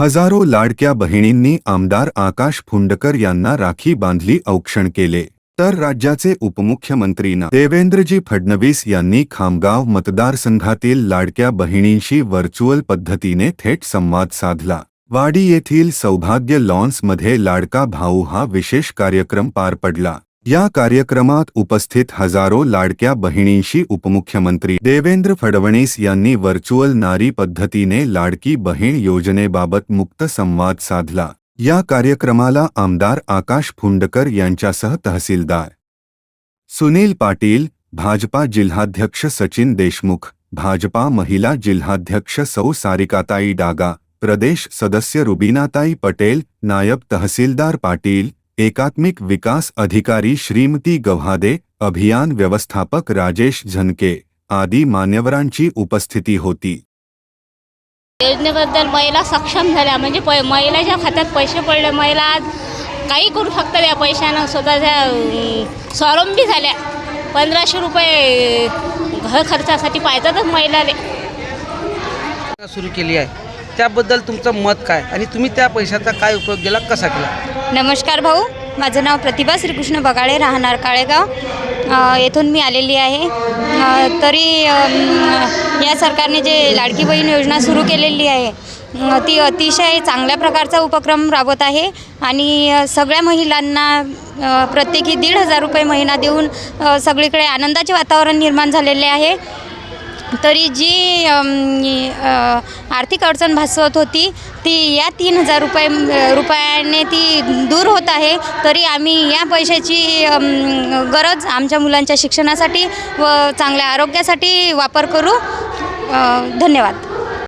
हजारो लाडक्या बहिणींनी आमदार आकाश फुंडकर यांना राखी बांधली औक्षण केले. तर राज्याचे उपमुख्यमंत्री ना देवेंद्रजी फडणवीस यांनी खामगाव मतदारसंघातील लाडक्या बहिणींशी व्हर्च्युअल पद्धतीने थेट संवाद साधला. वाडी येथील सौभाग्य लॉन्समध्ये लाडका भाऊ हा विशेष कार्यक्रम पार पडला. या कार्यक्रमात उपस्थित हजारो लाडक्या बहिणींशी उपमुख्यमंत्री देवेंद्र फडणवीस यांनी व्हर्च्युअल नारी पद्धतीने लाडकी बहीण योजनेबाबत मुक्त संवाद साधला. या कार्यक्रमाला आमदार आकाश फुंडकर यांच्यासह तहसीलदार सुनील पाटील भाजपा जिल्हाध्यक्ष सचिन देशमुख भाजपा महिला जिल्हाध्यक्ष सौ सारिकाताई डागा प्रदेश सदस्य रुबीनाताई पटेल नायब तहसीलदार पाटील एकात्मिक विकास अधिकारी श्रीमती गव्हादे अभियान व्यवस्थापक राजेश झनके आदी मान्यवरांची उपस्थिती होती. योजनेबद्दल महिला सक्षम झाल्या म्हणजे पै महिलाच्या खात्यात पैसे पडले. महिला आज काही करू शकतात या पैशानं. स्वतःच्या स्वावलंबी झाल्या. पंधराशे रुपये घर खर्चासाठी पाहिजेतच महिलाले सुरू केली आहे. त्याबद्दल तुमचं मत काय? आणि तुम्ही त्या पैशाचा काय उपयोग केला? कसा केला? नमस्कार भाऊ. माझं नाव प्रतिभा श्रीकृष्ण बगाळे राहणार काळेगाव. येथून मी आलेली आहे. तरी या सरकारने जे लाडकी बहीण योजना सुरू केलेली आहे ती अतिशय चांगल्या प्रकारचा उपक्रम राबवत आहे आणि सगळ्या महिलांना प्रत्येकी दीड हजार रुपये महिना देऊन सगळीकडे आनंदाचे वातावरण निर्माण झालेले आहे. तरी जी आर्थिक अडचण भासवत होती ती या तीन हजार रुपये रुपयाने ती दूर होत आहे तरी आम्ही या पैशाची गरज आमच्या मुलांच्या शिक्षणासाठी व चांगल्या आरोग्यासाठी वापर करू. धन्यवाद.